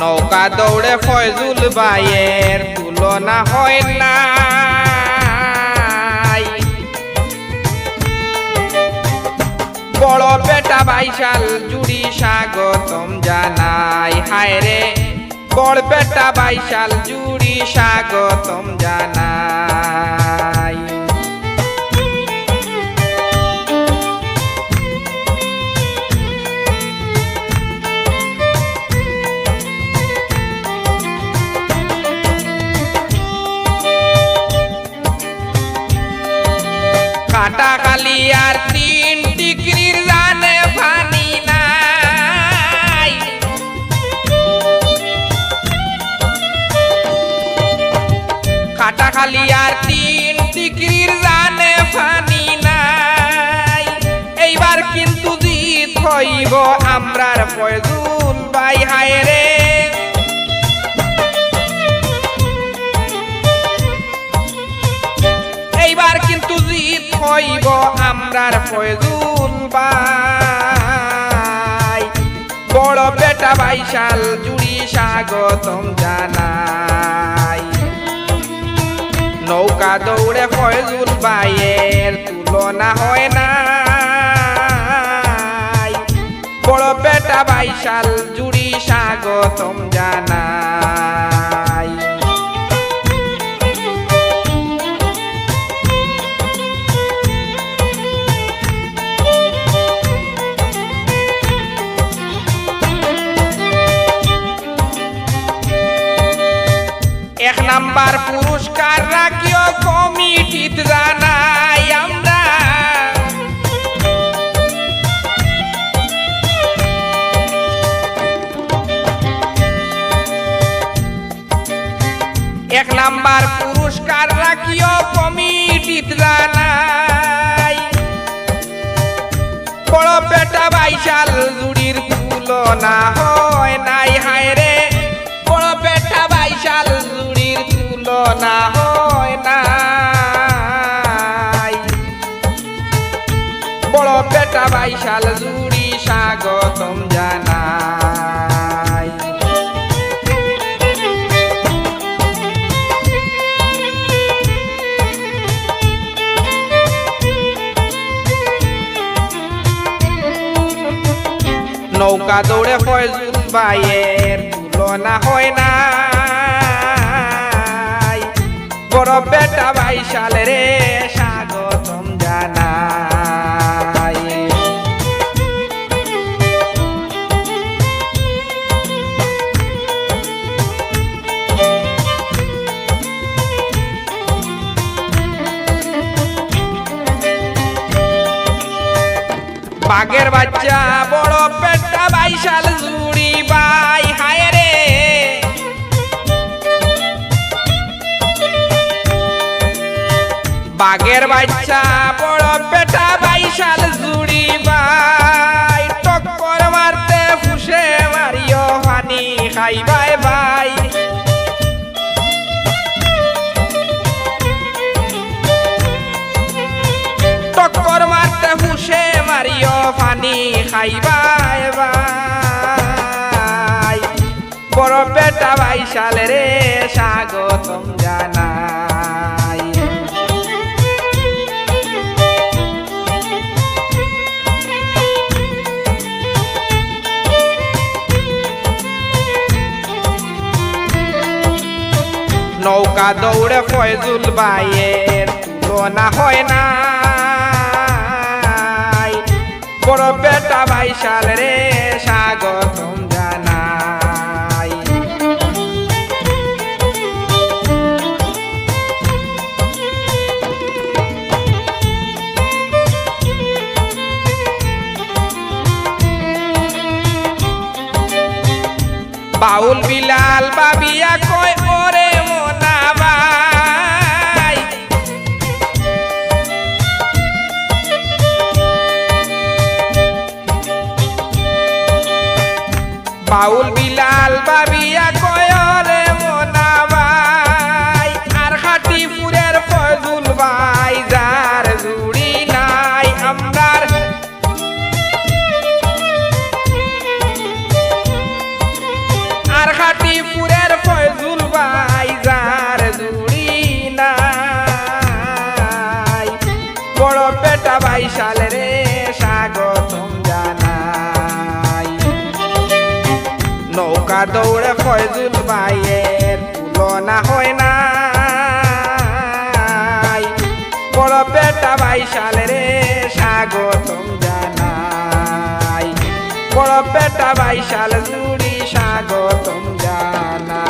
নৌকা দৌড়ে ফয়জুল বাইয়ের তুলনা হয় না বড় বেটা বাইশাল জুড়ি স্বাগতম জানাই। হায় রে, বড় বেটা বাইশাল জুড়ি স্বাগতম জানাই। কাটা আমরার ফয়জুল বাই। বড় বেটা বাইশাল জুড়ি স্বাগতম জানাই। নৌকা দৌড়ে ফয়জুল বাইয়ের তুলনা হয় না বড় বেটা বাইশাল জুড়ি স্বাগতম জানাই। এক নাম্বার পুরস্কার রাখিও কমিটিত জানাই আমরা। এক নাম্বার পুরস্কার রাখিও কমিটিত জানাই। বড় বেটা বাইশাল জুড়ির তুলনা তুলনা হয় নাই। বড় বেটা বাইশাল জুড়ি স্বাগতম জানাই। নৌকা দৌড়ে ফয়জুল বাইয়ের তুলনা হয় না বড় বেটা বাইশাল রে স্বাগতম জানাই। বাঘের বাচ্চা বড় পেটটা বাইশাল জুড়ি বাই। বাঘের বাচ্চা, বড় পেটা বাইশাল জুড়ি বাই। টক্কর মারতে ফুসে মারিও হানি খাই বাই বাই। টক্কর মারতে হুসে মারিও পানি খাইবাই বাই বড় বেটা বাইশাল রে স্বাগতম জানাই নৌকা দৌড়ে ফয়জুল বাইয়ের তুলনা হয় না বড় বেটা বাইশাল রে স্বাগতম জানাই। বাউল বিলাল বাবিয়া কয় বিলাল বাবিয়া কয় ফয়জুল ভাইয়ের তুলনা হয় না বড় বেটা বাইশাল রে, স্বাগতম জানাই। বড় বেটা ভাই সাল জুড়ি স্বাগতম জানাই।